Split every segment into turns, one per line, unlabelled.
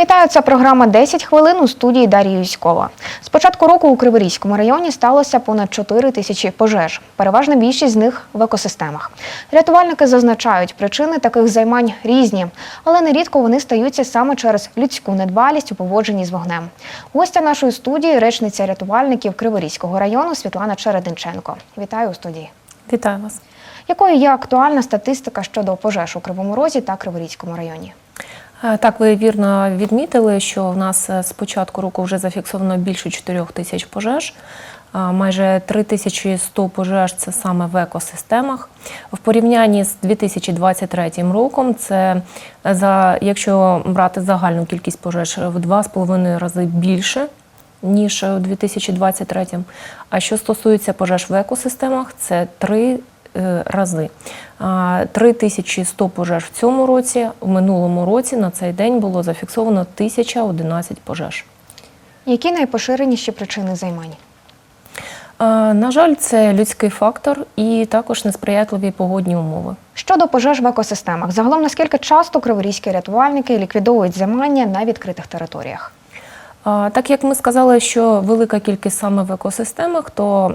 Вітаю, це програма «10 хвилин у студії Дар'ї Юськова. З початку року у Криворізькому районі сталося понад 4 тисячі пожеж. Переважна більшість з них в екосистемах. Рятувальники зазначають, причини таких займань різні, але нерідко вони стаються саме через людську недбалість у поводженні з вогнем. Гостя нашої студії речниця рятувальників Криворізького району Світлана Череденченко. Вітаю у студії.
Вітаю вас.
Якою є актуальна статистика щодо пожеж у Кривому Розі та Криворізькому районі?
Е, Так, ви вірно відмітили, що в нас е, з початку року вже зафіксовано більше 4 тисяч пожеж. А Майже 3100 пожеж це саме в екосистемах. В порівнянні з 2023 роком, це е, за якщо брати загальну кількість пожеж в 2,5 рази більше. Ніж у 2023. А що стосується пожеж в екосистемах, це три е, рази. А, 3100 пожеж в цьому році. В минулому році на цей день було зафіксовано 1011 пожеж.
Які найпоширеніші причини займань?
На жаль, це людський фактор і також несприятливі погодні умови.
Щодо пожеж в екосистемах, загалом наскільки часто криворізькі рятувальники ліквідовують займання на відкритих територіях?
Так як ми сказали, що велика кількість саме в екосистемах, то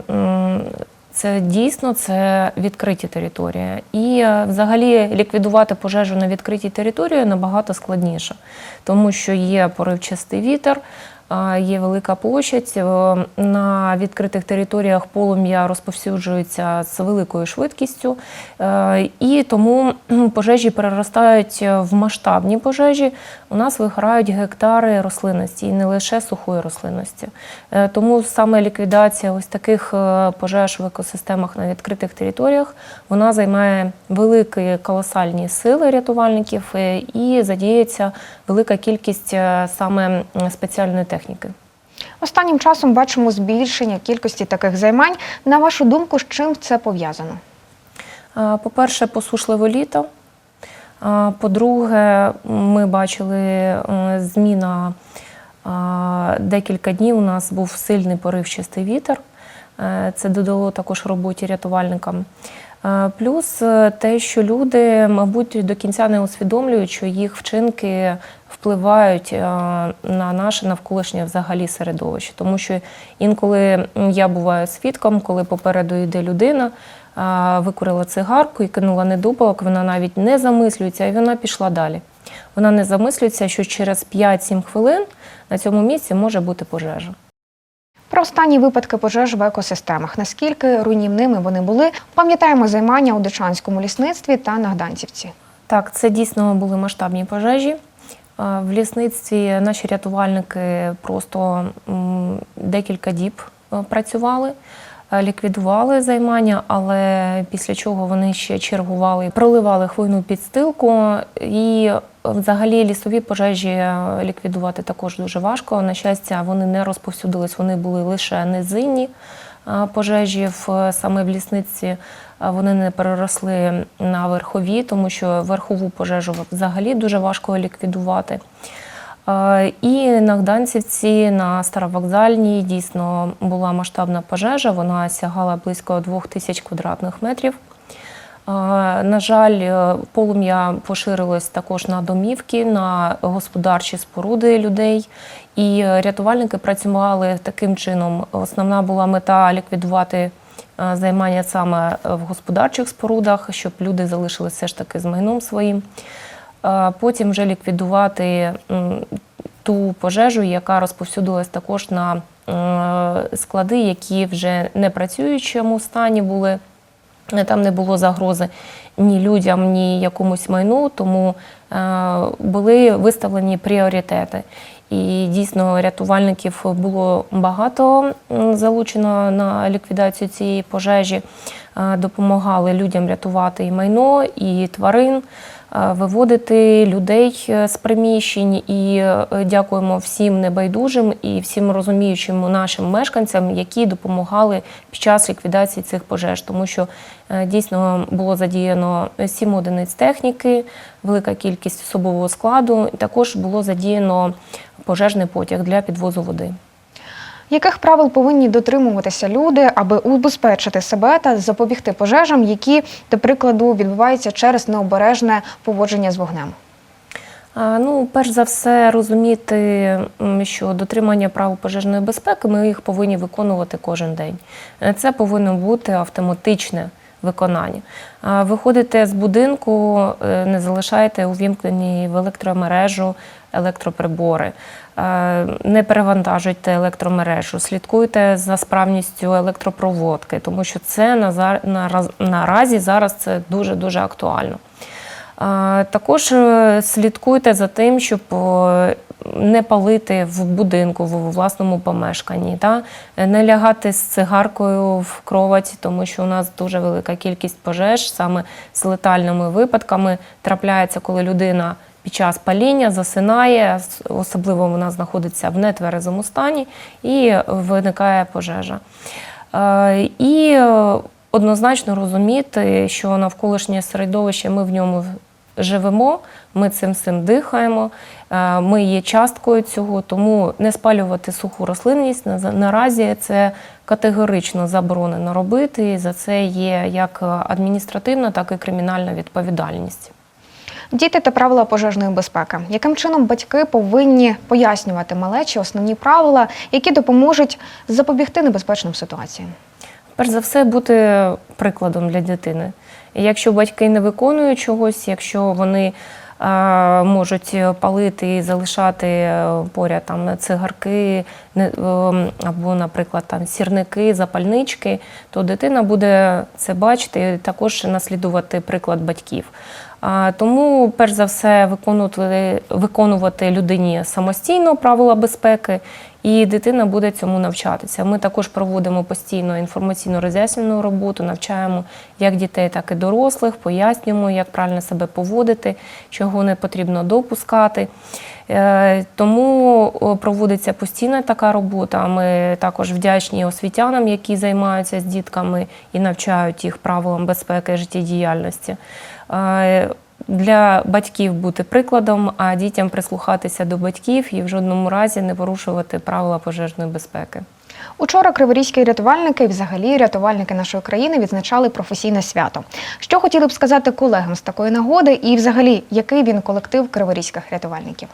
це дійсно це відкриті території. І е, взагалі ліквідувати пожежу на відкритій території набагато складніше, тому що є поривчастий вітер. Є велика площадь е, на відкритих територіях полум'я розповсюджується з великою швидкістю, е, і тому пожежі переростають в масштабні пожежі. У нас вигорають гектари рослинності і не лише сухої рослинності. Е, Тому саме ліквідація ось таких е, пожеж в екосистемах на відкритих територіях вона займає великі колосальні сили рятувальників е, і задіється велика кількість саме спеціальної техніки.
Останнім часом бачимо збільшення кількості таких займань. На вашу думку, з чим це пов'язано?
По-перше, посушливе літо. По-друге, ми бачили зміна декілька днів. У нас був сильний поривчастий вітер. Е, Це додало також роботі рятувальникам. Е, Плюс е, те, що люди, мабуть, до кінця не усвідомлюють, що їх вчинки впливають е, на наше навколишнє взагалі середовище. Тому що інколи я буваю свідком, коли попереду йде людина, викурила цигарку і кинула недопалок, вона навіть не замислюється, і вона пішла далі. Вона не замислюється, що через 5-7 хвилин на цьому місці може бути пожежа.
Про останні випадки пожеж в екосистемах. Наскільки руйнівними вони були? Пам'ятаємо займання у Дичанському лісництві та на Гданцівці.
Так, це дійсно були масштабні пожежі. В лісництві наші рятувальники просто декілька діб е, працювали, е, ліквідували займання, але після чого вони ще чергували, проливали хвойну підстилку. І е, взагалі лісові пожежі е, ліквідувати також дуже важко. На щастя, вони не розповсюдились, вони були лише низинні е, пожежі в е, саме в лісництві. А Вони не переросли на верхові, тому що верхову пожежу взагалі дуже важко ліквідувати. Е, І на Гданцівці, на Старовокзальній, дійсно була масштабна пожежа. Вона сягала близько двох тисяч квадратних метрів. Е, На жаль, е, полум'я поширилось також на домівки, на господарчі споруди людей. І рятувальники працювали таким чином. Основна була мета ліквідувати займання саме в господарчих спорудах, щоб люди залишилися все ж таки з майном своїм. Потім вже ліквідувати ту пожежу, яка розповсюдилась також на склади, які вже не працюючому стані були. Е, Там не було загрози ні людям, ні якомусь майну, тому е, були виставлені пріоритети. І дійсно рятувальників було багато залучено на ліквідацію цієї пожежі. Е, Допомагали людям рятувати і майно, і тварин, виводити людей е, з приміщень. І е, дякуємо всім небайдужим і всім розуміючим нашим мешканцям, які допомагали під час ліквідації цих пожеж, тому що е, дійсно було задіяно сім одиниць техніки, велика кількість особового складу. Також було задіяно пожежний потяг для підвозу води.
Яких правил повинні дотримуватися люди, аби убезпечити себе та запобігти пожежам, які, до прикладу, відбуваються через необережне поводження з вогнем?
Ну, перш за все, розуміти, що дотримання правил пожежної безпеки ми їх повинні виконувати кожен день. Е, Це повинно бути автоматичне виконання. Виходите з будинку, е, не залишайте увімкнені в електромережу електроприбори, Е, не перевантажуйте електромережу, слідкуйте за справністю електропроводки, тому що це наразі зараз це дуже дуже актуально. Також е, слідкуйте за тим, щоб е, не палити в будинку, в власному помешканні, та? не лягати з цигаркою в кровать, тому що у нас дуже велика кількість пожеж саме з летальними випадками трапляється, коли людина під час паління засинає, особливо вона знаходиться в нетверезому стані і виникає пожежа. Е, І однозначно розуміти, що навколишнє середовище ми в ньому живемо, ми цим всім дихаємо, е, ми є часткою цього, тому не спалювати суху рослинність на- наразі це категорично заборонено робити. І за це є як адміністративна, так і кримінальна відповідальність.
Діти та правила пожежної безпеки. Яким чином батьки повинні пояснювати малечі основні правила, які допоможуть запобігти небезпечним ситуаціям?
Перш за все, бути прикладом для дитини. Якщо батьки не виконують чогось, якщо вони е, можуть палити і залишати е, поряд там цигарки ем, або, наприклад, там сірники, запальнички, то дитина буде це бачити і також наслідувати приклад батьків. Тому, перш за все, виконувати, виконувати людині самостійно правила безпеки, і дитина буде цьому навчатися. Ми також проводимо постійно інформаційно роз'яснювальну роботу, навчаємо як дітей, так і дорослих, пояснюємо, як правильно себе поводити, чого не потрібно допускати. Е, Тому проводиться постійна така робота. Ми також вдячні освітянам, які займаються з дітками і навчають їх правилам безпеки життєдіяльності. Для батьків бути прикладом, а дітям прислухатися до батьків і в жодному разі не порушувати правила пожежної безпеки.
Учора криворізькі рятувальники і взагалі рятувальники нашої країни відзначали професійне свято. Що хотіли б сказати колегам з такої нагоди, і взагалі який він колектив криворізьких рятувальників?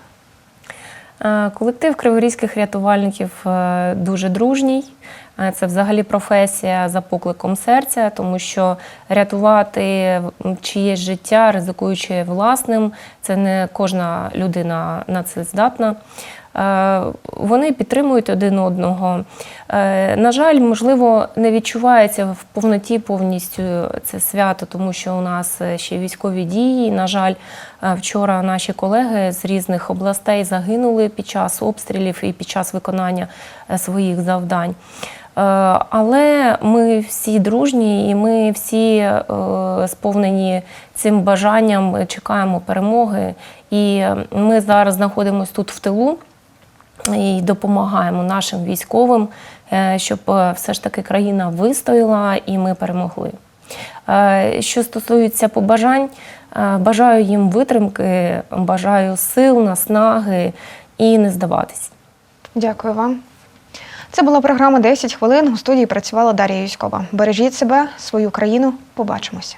Е, Колектив криворізьких рятувальників е, дуже дружній. Е, Це взагалі професія за покликом серця, тому що рятувати чиєсь життя, ризикуючи власним, це не кожна людина на це здатна. Е, Вони підтримують один одного. Е, На жаль, можливо, не відчувається в повноті повністю це свято, тому що у нас ще військові дії. На жаль, е, вчора наші колеги з різних областей загинули під час обстрілів і під час виконання своїх завдань. Але ми всі дружні і ми всі сповнені цим бажанням, чекаємо перемоги. І ми зараз знаходимося тут в тилу і допомагаємо нашим військовим, е, щоб е, все ж таки країна вистояла і ми перемогли. Е, Що стосується побажань, бажаю їм витримки, бажаю сил, наснаги і не здаватись.
Дякую вам. Це була програма «10 хвилин. У студії працювала Дар'я Юськова. Бережіть себе, свою країну. Побачимося.